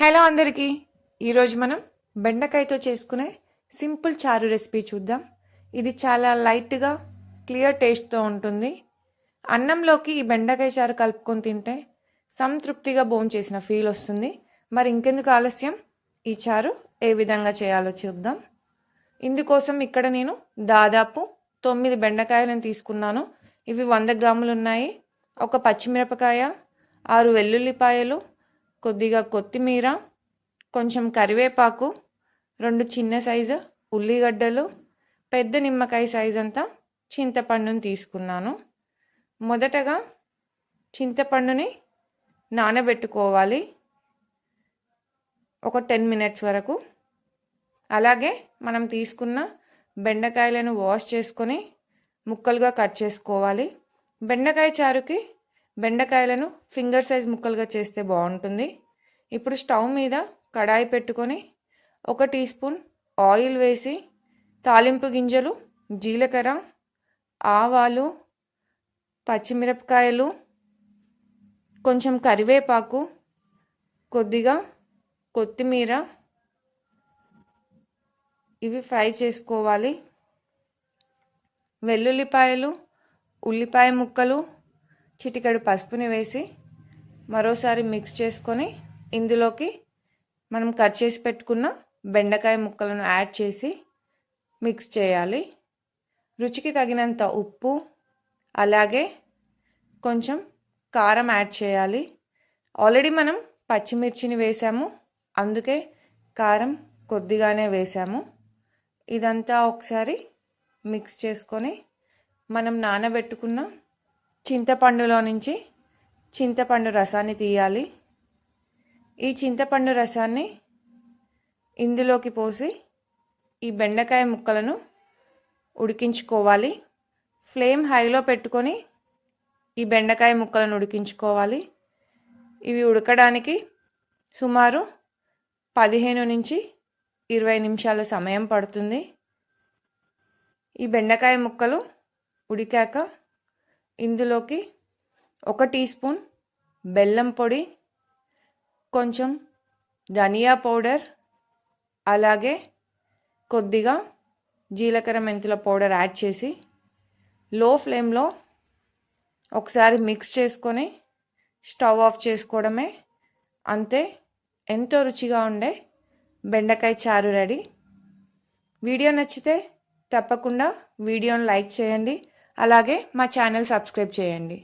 Hello అందరికీ. ఈరోజు మనం బెండకాయతో చేసుకునే సింపుల్ చారు రెసిపీ చూద్దాం. ఇది చాలా లైట్గా క్లియర్ టేస్ట్తో ఉంటుంది. అన్నంలోకి ఈ బెండకాయ చారు కలుపుకొని తింటే సంతృప్తిగా బోన్ చేసిన ఫీల్ వస్తుంది. మరి ఇంకెందుకు ఆలస్యం? ఈ చారు ఏ విధంగా చేయాలో చూద్దాం. ఇందుకోసం ఇక్కడ నేను దాదాపు తొమ్మిది బెండకాయలను తీసుకున్నాను. ఇవి వంద గ్రాములు ఉన్నాయి. ఒక పచ్చిమిరపకాయ ఆరు వెల్లుల్లిపాయలు కొద్దిగా కొత్తిమీర కొంచెం కరివేపాకు రెండు చిన్న సైజు ఉల్లిగడ్డలు పెద్ద నిమ్మకాయ సైజు అంతా చింతపండుని తీసుకున్నాను. మొదటగా చింతపండుని నానబెట్టుకోవాలి. ఒక టెన్ మినిట్స్ వరకు. అలాగే మనం తీసుకున్న బెండకాయలను వాష్ చేసుకొని ముక్కలుగా కట్ చేసుకోవాలి. బెండకాయ చారుకి బెండకాయలను ఫింగర్ సైజ్ ముక్కలుగా చేస్తే బాగుంటుంది. ఇప్పుడు స్టవ్ మీద కడాయి పెట్టుకొని ఒక టీ స్పూన్ ఆయిల్ వేసి తాలింపు గింజలు జీలకర్ర ఆవాలు పచ్చిమిరపకాయలు కొంచెం కరివేపాకు కొద్దిగా కొత్తిమీర ఇవి ఫ్రై చేసుకోవాలి. వెల్లుల్లిపాయలు ఉల్లిపాయ ముక్కలు చిటికెడు పసుపుని వేసి మరోసారి మిక్స్ చేసుకొని ఇందులోకి మనం కట్ చేసి పెట్టుకున్న బెండకాయ ముక్కలను యాడ్ చేసి మిక్స్ చేయాలి. రుచికి తగినంత ఉప్పు అలాగే కొంచెం కారం యాడ్ చేయాలి. ఆల్రెడీ మనం పచ్చిమిర్చిని వేసాము అందుకే కారం కొద్దిగానే వేసాము. ఇదంతా ఒకసారి మిక్స్ చేసుకొని మనం నానబెట్టుకున్న చింతపండులో నుంచి చింతపండు రసాన్ని తీయాలి. ఈ చింతపండు రసాన్ని ఇందులోకి పోసి ఈ బెండకాయ ముక్కలను ఉడికించుకోవాలి. ఫ్లేమ్ హైలో పెట్టుకొని ఈ బెండకాయ ముక్కలను ఉడికించుకోవాలి. ఇవి ఉడకడానికి సుమారు పదిహేను నుంచి ఇరవై నిమిషాల సమయం పడుతుంది. ఈ బెండకాయ ముక్కలు ఉడికాక ఇందులోకి ఒక టీ స్పూన్ బెల్లం పొడి కొంచెం ధనియా పౌడర్ అలాగే కొద్దిగా జీలకర్ర మెంతుల పౌడర్ యాడ్ చేసి లో ఫ్లేమ్లో ఒకసారి మిక్స్ చేసుకొని స్టవ్ ఆఫ్ చేసుకోవడమే. అంతే ఎంతో రుచిగా ఉండే బెండకాయ చారు రెడీ. వీడియో నచ్చితే తప్పకుండా వీడియోని లైక్ చేయండి. అలాగే మా ఛానల్ సబ్స్క్రైబ్ చేయండి.